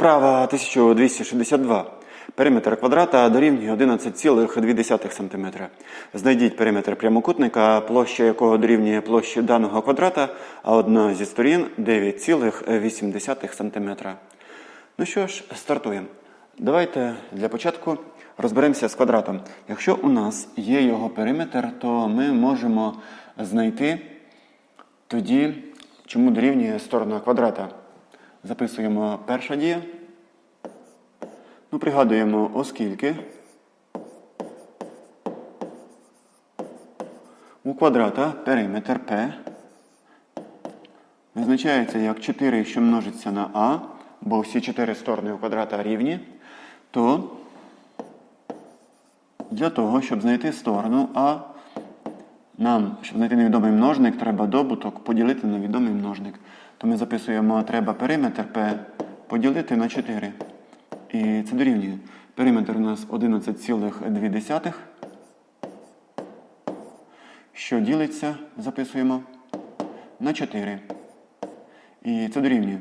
Вправа 1262. Периметр квадрата дорівнює 11,2 см. Знайдіть периметр прямокутника, площа якого дорівнює площі даного квадрата, а одна зі сторін 9,8 см. Ну що ж, стартуємо. Давайте для початку розберемося з квадратом. Якщо у нас є його периметр, то ми можемо знайти тоді, чому дорівнює сторона квадрата. Записуємо перша дія. Ну, пригадуємо, оскільки у квадрата периметр P визначається як 4, що множиться на А, бо всі чотири сторони у квадрата рівні, то для того, щоб знайти сторону А, нам, щоб знайти невідомий множник, треба добуток поділити на відомий множник. То ми записуємо, треба периметр P поділити на 4. І це дорівнює. Периметр у нас 11,2, що ділиться, записуємо, на 4. І це дорівнює.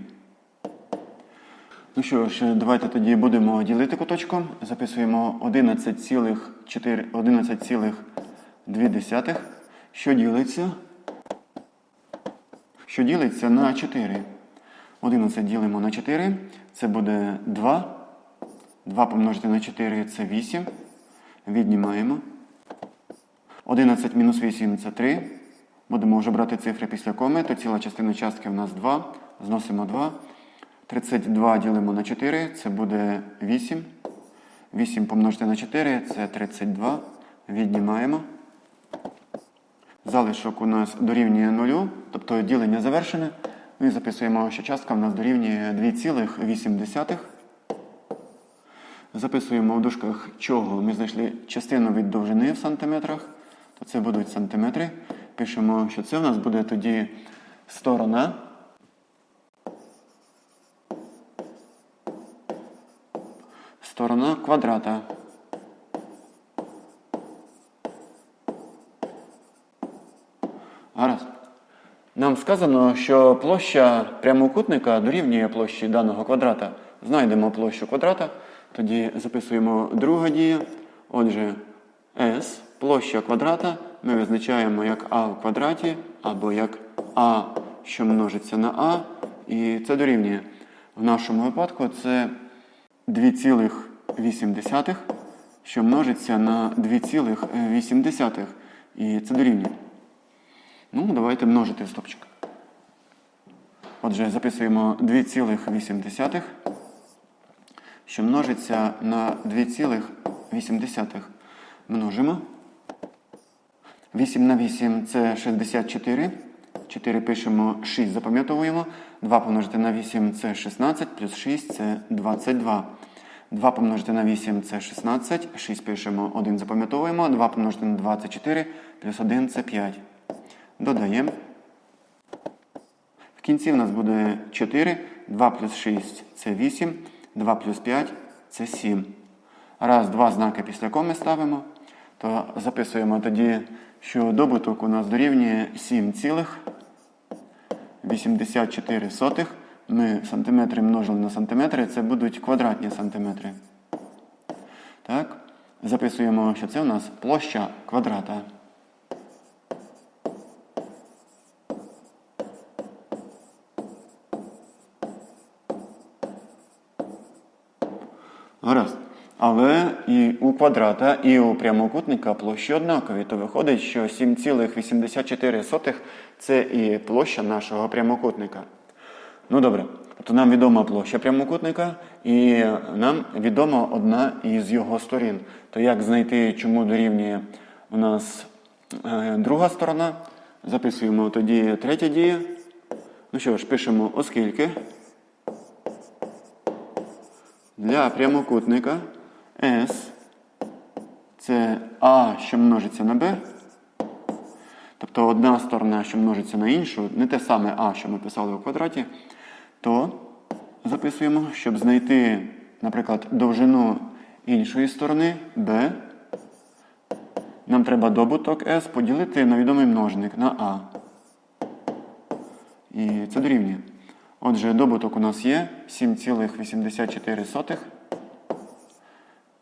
Ну що ж, давайте тоді будемо ділити куточком. Записуємо 11,4 11,2, що ділиться, що ділиться на 4. 11 ділимо на 4, це буде 2. 2 помножити на 4 це 8. Віднімаємо. 11 мінус 8 це 3. Будемо вже брати цифри після коми, то ціла частина частки в нас 2. Зносимо 2. 32 ділимо на 4, це буде 8. 8 помножити на 4 це 32. Віднімаємо. Залишок у нас дорівнює 0, тобто ділення завершене. Ну і записуємо, що частка в нас дорівнює 2,8. Записуємо в дужках чого ми знайшли частину від довжини в сантиметрах, то це будуть сантиметри. Пишемо, що це в нас буде тоді сторона. Сторона квадрата. Гаразд. Нам сказано, що площа прямокутника дорівнює площі даного квадрата. Знайдемо площу квадрата, тоді записуємо друга дія. Отже, S, площа квадрата ми визначаємо як А в квадраті або як А, що множиться на А. І це дорівнює. В нашому випадку це 2,8, що множиться на 2,8. І це дорівнює. Ну, давайте множити стопчик. Отже, записуємо 2,8, що множиться на 2,8. Множимо. 8 на 8 це 64. 4 пишемо, 6 запам'ятовуємо. 2 помножити на 8 це 16, плюс 6 це 22. 2 помножити на 8 це 16. 6 пишемо, 1 запам'ятовуємо. 2 помножити на 2 це 4, плюс 1 це 5. Додаємо. В кінці в нас буде 4. 2 плюс 6 це 8. 2 плюс 5 це 7. Раз, два знаки після коми ставимо. То записуємо тоді, що добуток у нас дорівнює 7,84. Ми сантиметри множили на сантиметри, це будуть квадратні сантиметри. Так. Записуємо, що це у нас площа квадрата. Гаразд. Але і у квадрата, і у прямокутника площі однакові. То виходить, що 7,84 це і площа нашого прямокутника. Ну добре. Тобто нам відома площа прямокутника, і нам відома одна із його сторін. То як знайти, чому дорівнює у нас е, друга сторона? Записуємо тоді третя дія. Ну що ж, пишемо, оскільки для прямокутника S це А, що множиться на Б. Тобто одна сторона, що множиться на іншу, не те саме А, що ми писали у квадраті, то записуємо, щоб знайти, наприклад, довжину іншої сторони B, нам треба добуток S поділити на відомий множник на А. І це дорівнює. Отже, добуток у нас є 7,84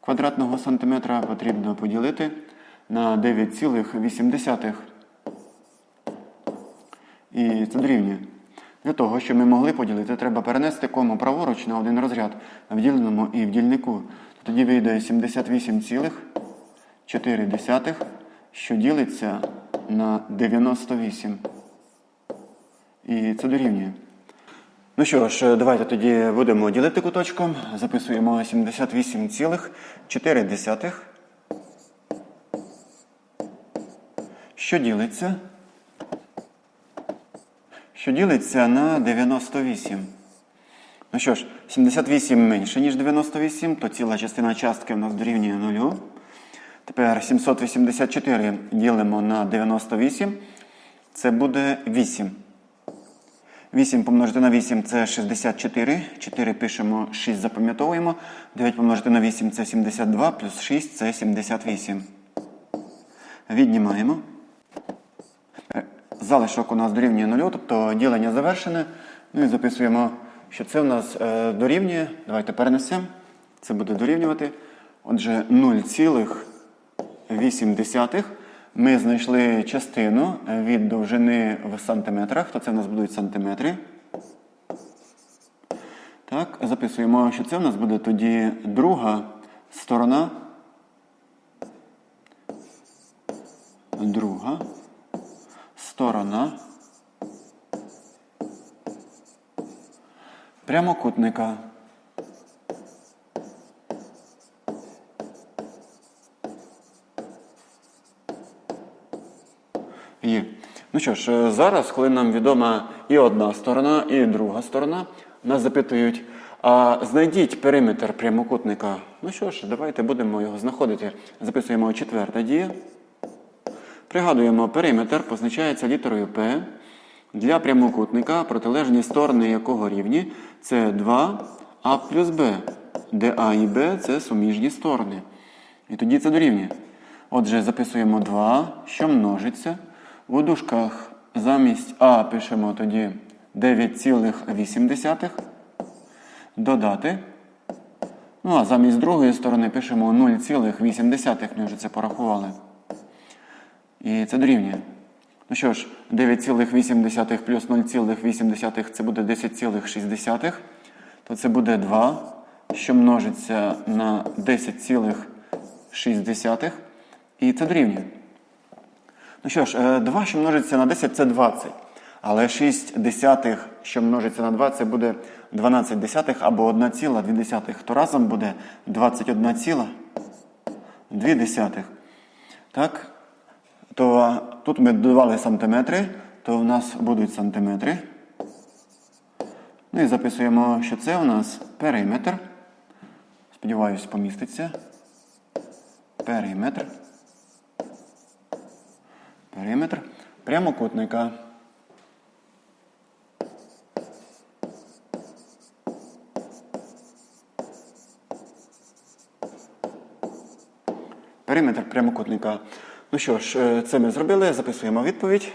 квадратного сантиметра потрібно поділити на 9,8. І це дорівнює. Для того, щоб ми могли поділити, треба перенести кому праворуч на один розряд в діленому і в дільнику. Тоді вийде 78,4, що ділиться на 98. І це дорівнює. Ну що ж, давайте тоді будемо ділити куточком. Записуємо 78,4. Що ділиться? Що ділиться на 98. Ну що ж, 78 менше, ніж 98, то ціла частина частки в нас дорівнює 0. Тепер 784 ділимо на 98. Це буде 8. 8 помножити на 8 це 64. 4 пишемо, 6 запам'ятовуємо. 9 помножити на 8 це 72, плюс 6 це 78. Віднімаємо. Е, Залишок у нас дорівнює 0, тобто ділення завершене. Ну і записуємо, що це у нас е, дорівнює. Давайте перенесемо. Це буде дорівнювати. Отже, 0,8. Ми знайшли частину від довжини в сантиметрах, то це в нас будуть сантиметри. Так, записуємо, що це в нас буде тоді друга сторона. Друга сторона прямокутника. Є. Ну що ж, е, зараз, коли нам відома і одна сторона, і друга сторона, нас запитують, а знайдіть периметр прямокутника. Ну що ж, давайте будемо його знаходити. Записуємо четверта дія. Пригадуємо, периметр позначається літерою П. Для прямокутника протилежні сторони якого рівні це 2А плюс Б, де А і Б це суміжні сторони. І тоді це дорівнює. Отже, записуємо 2, що множиться. У дужках замість А пишемо тоді 9,8. Додати. Ну, а замість другої сторони пишемо 0,8, ми вже це порахували. І це дорівнює. Ну що ж, 9,8 плюс 0,8 це буде 10,6. То це буде 2, що множиться на 10,6. І це дорівнює. Ну що ж, 2, що множиться на 10, це 20. Але 6 десятих, що множиться на 2, це буде 12 десятих або 1,2 десятих. То разом буде 21,2 десятих. Так? То тут ми додавали сантиметри, то в нас будуть сантиметри. Ну і записуємо, що це у нас периметр. Сподіваюсь, поміститься. Периметр. Периметр прямокутника. Периметр прямокутника. Ну що ж, е, це ми зробили. Записуємо відповідь.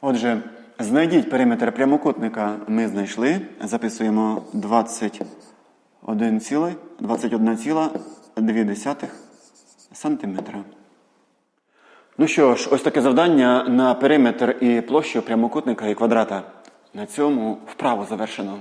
Отже, знайдіть периметр прямокутника. Ми знайшли. Записуємо 21,2 21,2 сантиметра. Ну що ж, ось таке завдання на периметр і площу прямокутника і квадрата. На цьому вправо завершено.